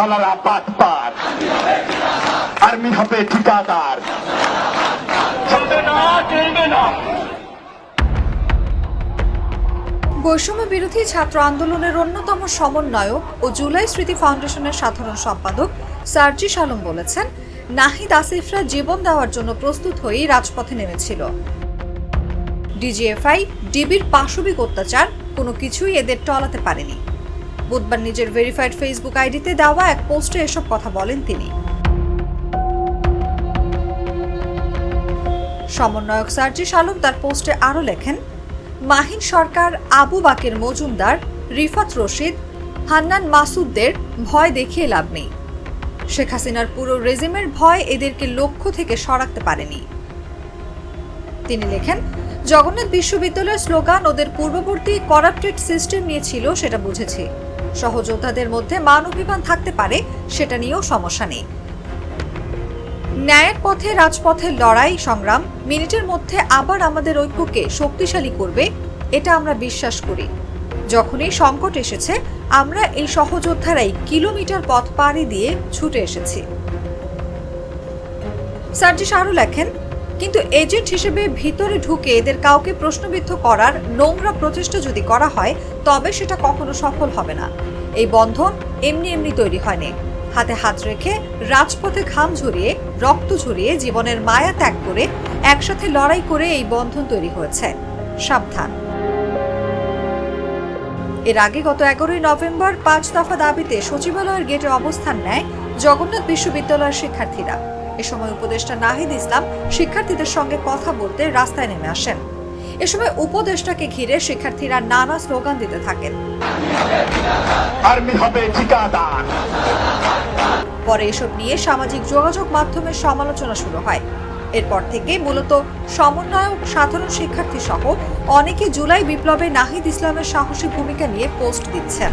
সালারা পাট আর্মি হবে ঠিকাদার। বৈষম্য বিরোধী ছাত্র আন্দোলনের অন্যতম সমন্বয়ক ও জুলাই স্মৃতি ফাউন্ডেশনের সাধারণ সম্পাদক সার্জিস সালম বলেছেন, নাহিদ আসিফরা জীবন দেওয়ার জন্য প্রস্তুত হয়েই রাজপথে নেমেছিল। ডিজিএফআই, ডিবির পাশবিক অত্যাচার কোনো কিছুই এদের টলাতে পারেনি। বুধবার নিজের ভেরিফাইড ফেসবুক আইডিতে দেওয়া এক পোস্টে এসব কথা বলেন তিনি। সমন্বয়ক সার্জিস আলম তার পোস্টে আরও লেখেন, মাহিন সরকার, আবু বাকের মজুমদার, রিফাত রশিদ, হান্নান মাসুদদের ভয় দেখিয়ে লাভ নেই। শেখ হাসিনার পুরো রেজিমের ভয় এদেরকে লক্ষ্য থেকে সরাতে পারেনি। তিনি লেখেন, জগন্নাথ বিশ্ববিদ্যালয়ের স্লোগান ওদের পূর্ববর্তী করাপ্টেড সিস্টেম নিয়ে ছিল, সেটা বুঝেছি। সহযোদ্ধাদের মধ্যে মান অভিমান থাকতে পারে, সেটা নিয়েও সমস্যা নেই। ন্যায়ের পথে রাজপথের লড়াই, সংগ্রাম, মিনিটের মধ্যে আবার আমাদের ঐক্যকে শক্তিশালী করবে, এটা আমরা বিশ্বাস করি। যখনই সংকট এসেছে, আমরা এই সহযোদ্ধারাই কিলোমিটার পথ পাড়ি দিয়ে ছুটে এসেছি। সার্জিস আরও লেখেন কিন্তু এজেন্ট হিসেবে ভিতরে ঢুকে এদের কাউকে প্রশ্নবিদ্ধ করার নোংরা প্রচেষ্টা যদি করা হয়, তবে সেটা কখনো সফল হবে না। এই বন্ধন এমনি এমনি তৈরি হয়নি। হাতে হাত রেখে রাজপথে ঘাম ঝরিয়ে, রক্ত ঝরিয়ে জীবনের মায়া ত্যাগ করে একসাথে লড়াই করে এই বন্ধন তৈরি হয়েছে। সাবধান। এর আগে গত এগারোই নভেম্বর পাঁচ দফা দাবিতে সচিবালয়ের গেটে অবস্থান নেয় জগন্নাথ বিশ্ববিদ্যালয়ের শিক্ষার্থীরা। এ সময় উপদেষ্টা নাহিদ ইসলাম শিক্ষার্থীদের সঙ্গে কথা বলতে রাস্তায় নেমে আসেন। এ সময় উপদেষ্টাকে ঘিরে শিক্ষার্থীরা নানা স্লোগান দিতে থাকেন। আর্মি হবে ঠিকাদার। পরে এসব নিয়ে সামাজিক যোগাযোগ মাধ্যমে সমালোচনা শুরু হয়। এরপর থেকে মূলত সমন্বয়ক সাধারণ শিক্ষার্থী সহ অনেকে জুলাই বিপ্লবে নাহিদ ইসলামের সাহসী ভূমিকা নিয়ে পোস্ট দিচ্ছেন।